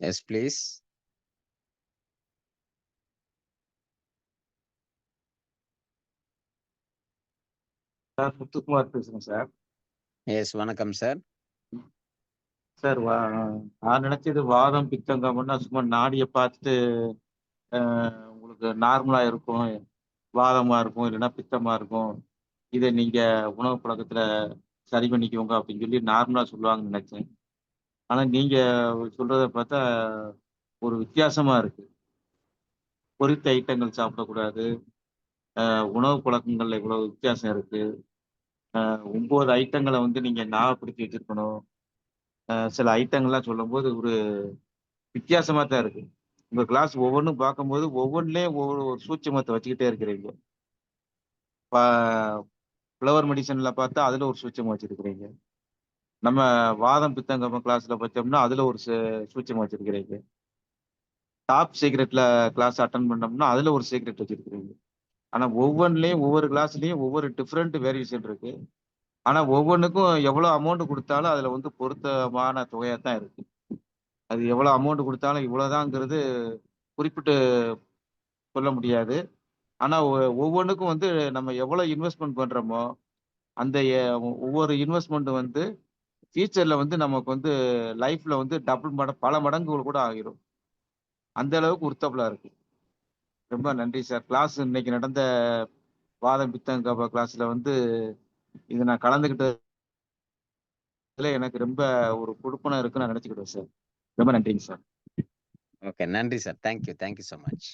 Yes please sir Muthukumar பேசுறேன் sir yes வணக்கம் sir sir நான் நினைச்சது வாதம் பித்தங்கம்னா சும்மா நாடியை பார்த்துட்டு உங்களுக்கு நார்மலா இருக்கும் வாதமா இருக்கும் இல்லைன்னா பித்தமா இருக்கும். இதை நீங்க உணவு பழக்கத்துல சரி பண்ணிக்கோங்க அப்படின்னு சொல்லி நார்மலா சொல்லுவாங்கன்னு நினைச்சேன். ஆனால் நீங்கள் சொல்கிறத பார்த்தா ஒரு வித்தியாசமா இருக்கு. பொரித்த ஐட்டங்கள் சாப்பிடக்கூடாது. உணவு பழக்கங்களில் இவ்வளவு வித்தியாசம் இருக்கு. ஒம்பது ஐட்டங்களை வந்து நீங்கள் ஞாபகப்படுத்தி வச்சிருக்கணும். சில ஐட்டங்கள்லாம் சொல்லும்போது ஒரு வித்தியாசமாக தான் இருக்குது உங்கள் கிளாஸ் ஒவ்வொன்றும் பார்க்கும்போது ஒவ்வொன்றுலேயும் ஒவ்வொரு ஒரு சூட்சமத்தை வச்சுக்கிட்டே இருக்கிறீங்க. ஃப்ளவர் மெடிசனில் பார்த்தா அதில் ஒரு சூட்சம் வச்சுருக்கிறீங்க. நம்ம வாதம் பித்தங்கம்ம கிளாஸ்ல பார்த்தோம்னா அதுல ஒரு சு- சூட்சம் வச்சிருக்கிறீங்க. டாப் சீக்ரெட்ல கிளாஸ் அட்டன் பண்ணோம்னா அதுல ஒரு சீக்ரெட் வச்சிருக்கிறீங்க. ஆனா ஒவ்வொன்றுலயும் ஒவ்வொரு கிளாஸ்லயும் ஒவ்வொரு டிஃப்ரெண்ட் வேரியேஷன் இருக்கு. ஆனா ஒவ்வொன்றுக்கும் எவ்வளவு அமௌண்ட் கொடுத்தாலும் அதுல வந்து பொருத்தமான தொகையா தான் இருக்கு. அது எவ்வளவு அமௌண்ட் கொடுத்தாலும் இவ்வளவுதாங்கிறது குறிப்பிட்டு சொல்ல முடியாது. ஆனா ஒ- ஒவ்வொன்றுக்கும் வந்து நம்ம எவ்வளவு இன்வெஸ்ட்மெண்ட் பண்றோமோ அந்த ஒவ்வொரு இன்வெஸ்ட்மெண்ட் வந்து ஃபியூச்சர்ல வந்து நமக்கு வந்து லைஃப்ல வந்து டபுள் மட பல மடங்குகள் கூட ஆகிரும். அந்த அளவுக்கு உர்த்தபுளா இருக்கு. ரொம்ப நன்றி சார் கிளாஸ் இன்னைக்கு நடந்த வாதம் பித்தங்க கிளாஸ்ல வந்து இது நான் கலந்துக்கிட்டதுல எனக்கு ரொம்ப ஒரு கொடுப்பனம் இருக்குன்னு நான் நினைச்சுக்கிட்டேன் சார் ரொம்ப நன்றிங்க சார் ஓகே நன்றி sir thank you thank you so much